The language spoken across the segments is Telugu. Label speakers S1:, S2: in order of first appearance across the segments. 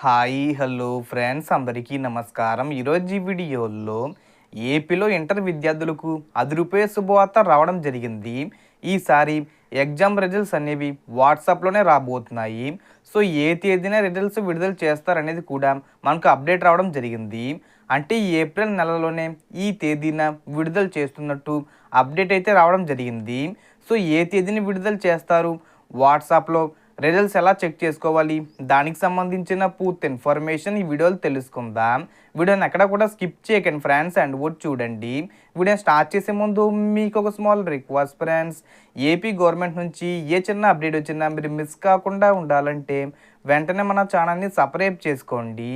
S1: హాయ్ హలో ఫ్రెండ్స్ అందరికీ నమస్కారం. ఈరోజు ఈ వీడియోలో ఏపీలో ఇంటర్ విద్యార్థులకు అది శుభవార్త రావడం జరిగింది. ఈసారి ఎగ్జామ్ రిజల్ట్స్ అనేవి వాట్సాప్లోనే రాబోతున్నాయి. సో ఏ తేదీన రిజల్ట్స్ విడుదల చేస్తారనేది కూడా మనకు అప్డేట్ రావడం జరిగింది. అంటే ఏప్రిల్ నెలలోనే ఈ తేదీన విడుదల చేస్తున్నట్టు అప్డేట్ అయితే రావడం జరిగింది. సో ఏ తేదీని విడుదల చేస్తారు? వాట్సాప్లో రిజల్ట్స్ ఎలా చెక్ చేసుకోవాలి? దానికి సంబంధించిన పూర్తి ఇన్ఫర్మేషన్ ఈ వీడియోలో తెలుసుకుందాం. వీడియోని ఎక్కడ కూడా స్కిప్ చేయకండి ఫ్రెండ్స్ అండ్ కూడా చూడండి. వీడియో స్టార్ట్ చేసే ముందు మీకు ఒక small request friends AP government నుంచి ఏ చిన్న అప్డేట్ వచ్చినా మీరు మిస్ కాకుండా ఉండాలంటే వెంటనే మన ఛానల్ని సబ్స్క్రైబ్ చేసుకోండి.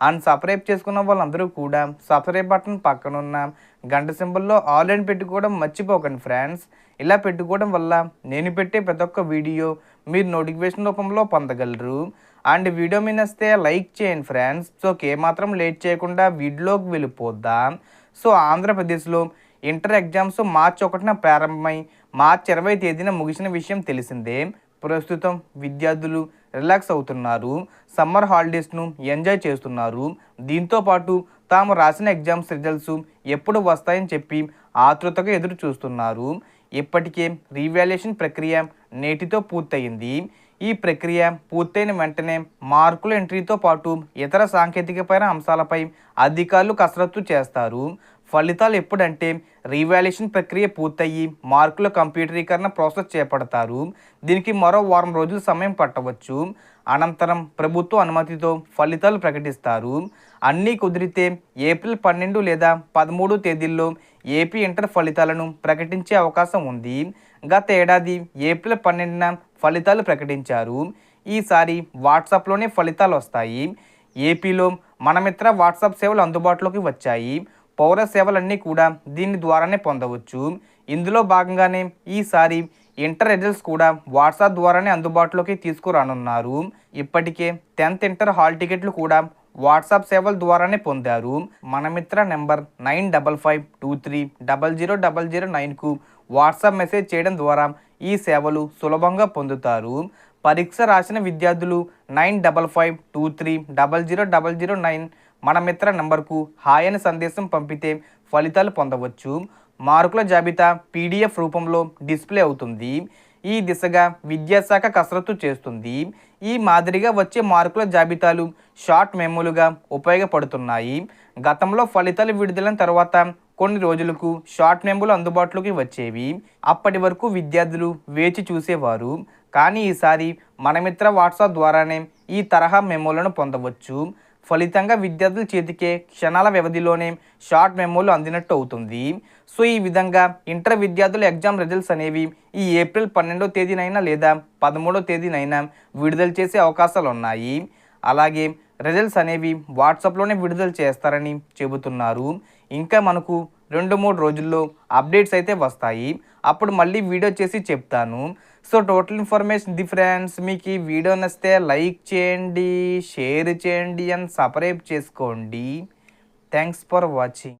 S1: అండ్ సబ్స్క్రైబ్ చేసుకున్న వాళ్ళందరూ కూడా సబ్స్క్రైబ్ బటన్ పక్కన ఉన్న గంట సింబల్లో ఆల్ పెట్టుకోవడం మర్చిపోకండి ఫ్రెండ్స్ ఇలా పెట్టుకోవడం వల్ల నేను పెట్టే ప్రతి ఒక్క వీడియో మీరు నోటిఫికేషన్ రూపంలో పొందగలరు. అండ్ వీడియో మీద వస్తే లైక్ చేయండి ఫ్రెండ్స్. సో ఏమాత్రం లేట్ చేయకుండా వీడియోకి వెళ్ళిపోద్దాం. సో ఆంధ్రప్రదేశ్లో ఇంటర్ ఎగ్జామ్స్ మార్చి ఒకటిన ప్రారంభమై మార్చి ఇరవై తేదీన ముగిసిన విషయం తెలిసిందే. ప్రస్తుతం విద్యార్థులు రిలాక్స్ అవుతున్నారు. సమ్మర్ హాలిడేస్ను ఎంజాయ్ చేస్తున్నారు. దీంతో పాటు తాము రాసిన ఎగ్జామ్స్ రిజల్ట్స్ ఎప్పుడు వస్తాయని చెప్పి ఆతృతగా ఎదురు చూస్తున్నారు ఇప్పటికే రీవాల్యుయేషన్ ప్రక్రియ నేటితో పూర్తయింది. ఈ ప్రక్రియ పూర్తయిన వెంటనే మార్కుల ఎంట్రీతో పాటు ఇతర సాంకేతికపైన అంశాలపై అధికారులు కసరత్తు చేస్తారు. ఫలితాలు ఎప్పుడంటే రీవాల్యుయేషన్ ప్రక్రియ పూర్తయ్యి మార్కుల కంప్యూటరీకరణ ప్రాసెస్ చేపడతారు. దీనికి మరో వారం రోజులు సమయం పట్టవచ్చు. అనంతరం ప్రభుత్వ అనుమతితో ఫలితాలు ప్రకటిస్తారు. అన్నీ కుదిరితే ఏప్రిల్ పన్నెండు లేదా పదమూడు తేదీల్లో ఏపీ ఇంటర్ ఫలితాలను ప్రకటించే అవకాశం ఉంది. గత ఏడాది ఏప్రిల్ పన్నెండున ఫలితాలు ప్రకటించారు. ఈసారి వాట్సాప్లోనే ఫలితాలు వస్తాయి. ఏపీలో మనమిత్ర వాట్సాప్ సేవలు అందుబాటులోకి వచ్చాయి. పౌర సేవలన్నీ కూడా దీని ద్వారానే పొందవచ్చు. ఇందులో భాగంగానే ఈసారి ఇంటర్ రిజల్ట్స్ కూడా వాట్సాప్ ద్వారానే అందుబాటులోకి తీసుకురానున్నారు. ఇప్పటికే టెన్త్ ఇంటర్ హాల్ టికెట్లు కూడా వాట్సాప్ సేవల ద్వారానే పొందారు. Mana Mitra number nine double five two three double zero double zero నైన్కు WhatsApp message చేయడం ద్వారా ఈ సేవలు సులభంగా పొందుతారు. పరీక్ష రాసిన విద్యార్థులు nine double five two three double zero double zero nine Mana Mitra నంబర్కు హాయ్ అని సందేశం పంపితే ఫలితాలు పొందవచ్చు. మార్కుల జాబితా పీడిఎఫ్ రూపంలో డిస్ప్లే అవుతుంది. ఈ దిశగా విద్యాశాఖ కసరత్తు చేస్తుంది. ఈ మాదిరిగా వచ్చే మార్కుల జాబితాలు షార్ట్ మెమోలుగా ఉపయోగపడుతున్నాయి. గతంలో ఫలితాలు విడుదలైన తర్వాత కొన్ని రోజులకు షార్ట్ మెమోలు అందుబాటులోకి వచ్చేవి. అప్పటి వరకు విద్యార్థులు వేచి చూసేవారు. కానీ ఈసారి మనమిత్ర వాట్సాప్ ద్వారానే ఈ తరహా మెమోలను పొందవచ్చు. ఫలితంగా విద్యార్థుల చేతికే క్షణాల వ్యవధిలోనే షార్ట్ మెమోలు అందినట్టు అవుతుంది. సో ఈ విధంగా ఇంటర్ విద్యార్థుల ఎగ్జామ్ రిజల్ట్స్ అనేవి ఈ ఏప్రిల్ పన్నెండో తేదీనైనా లేదా పదమూడో తేదీనైనా విడుదల చేసే అవకాశాలు ఉన్నాయి. అలాగే రిజల్ట్స్ అనేవి వాట్సాప్లోనే విడుదల చేస్తారని చెబుతున్నారు. ఇంకా మనకు రెండు మూడు రోజుల్లో అప్డేట్స్ అయితే వస్తాయి. అప్పుడు మళ్ళీ వీడియో చేసి చెప్తాను. సో టోటల్ ఇన్ఫర్మేషన్ డిఫరెన్స్ మీకు ఈ వీడియో నచ్చితే లైక్ చేయండి షేర్ చేయండి అండ్ సబ్స్క్రైబ్ చేసుకోండి. Thanks for watching.